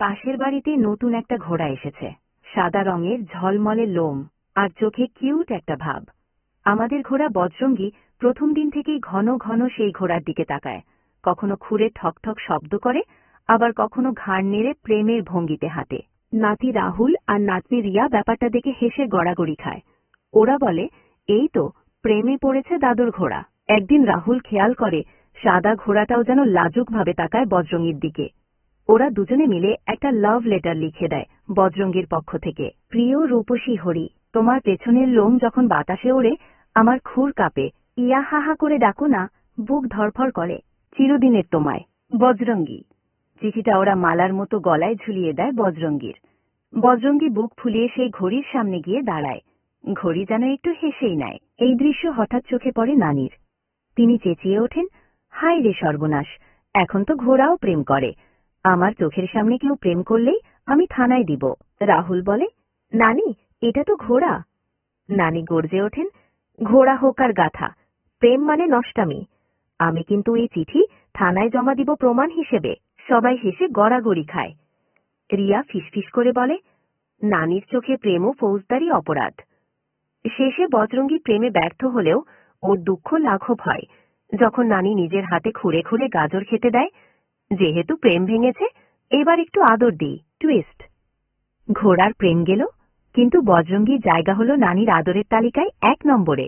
পাশের বাড়িতে নতুন একটা ঘোড়া এসেছে। সাদা রঙের, ঝলমলে লোম আর চোখে কিউট একটা ভাব। আমাদের ঘোড়া বজরঙ্গি প্রথম দিন থেকেই ঘন ঘন সেই ঘোড়ার দিকে তাকায়। কখনো খুঁড়ে ঠক ঠক শব্দ করে, আবার কখনো ঘাড় নেড়ে প্রেমের ভঙ্গিতে হাঁটে। নাতি রাহুল আর নাতনি রিয়া ব্যাপারটা দেখে হেসে গড়াগড়ি খায়। ওরা বলে, এই তো, প্রেমে পড়েছে দাদুর ঘোড়া। একদিন রাহুল খেয়াল করে, সাদা ঘোড়াটাও যেন লাজুকভাবে তাকায় বজরঙ্গির দিকে। ওরা দুজনে মিলে একটা লাভ লেটার লিখে দেয় বজরঙ্গীর পক্ষ থেকে। প্রিয় রূপসী হরি, তোমার পেছনের লোম যখন বাতাসে ওড়ে, আমার খুর কাঁপে। ইয়া হাহা করে ডাকো না, বুক ধরফর করে। চিরদিনের তোমায়, বজরঙ্গী। চিঠিটা ওরা মালার মতো গলায় ঝুলিয়ে দেয় বজরঙ্গীর। বজরঙ্গী বুক ফুলিয়ে সেই ঘড়ির সামনে গিয়ে দাঁড়ায়। ঘড়ি যেন একটু হেসেই নেয়। এই দৃশ্য হঠাৎ চোখে পড়ে নানির। তিনি চেঁচিয়ে ওঠেন, হায় রে সর্বনাশ, এখন তো ঘোড়াও প্রেম করে। আমার চোখের সামনে কেউ প্রেম করলেই আমি থানায় দিব। রাহুল বলে, নানি, এটা তো ঘোড়া। নানি গর্জে ওঠেন, ঘোড়া হোক আর গাথা প্রেম মানে নষ্টামি। আমি কিন্তু এই চিঠি থানায় জমা দিব প্রমাণ হিসেবে, সবাই হেসে গড়াগড়ি খায়। রিয়া ফিসফিস করে বলে, নানির চোখে প্রেম ও ফৌজদারি অপরাধ। শেষে বজরঙ্গী প্রেমে ব্যর্থ হলেও ওর দুঃখ লাঘব হয়। যখন নানি নিজের হাতে খুঁড়ে খুঁড়ে গাজর খেতে দেয় যেহেতু প্রেম ভেঙেছে, এবার একটু আদর দিই। টুইস্ট ঘোড়ার প্রেম গেল, কিন্তু বজরঙ্গীর জায়গা হল নানির আদরের তালিকায় এক নম্বরে।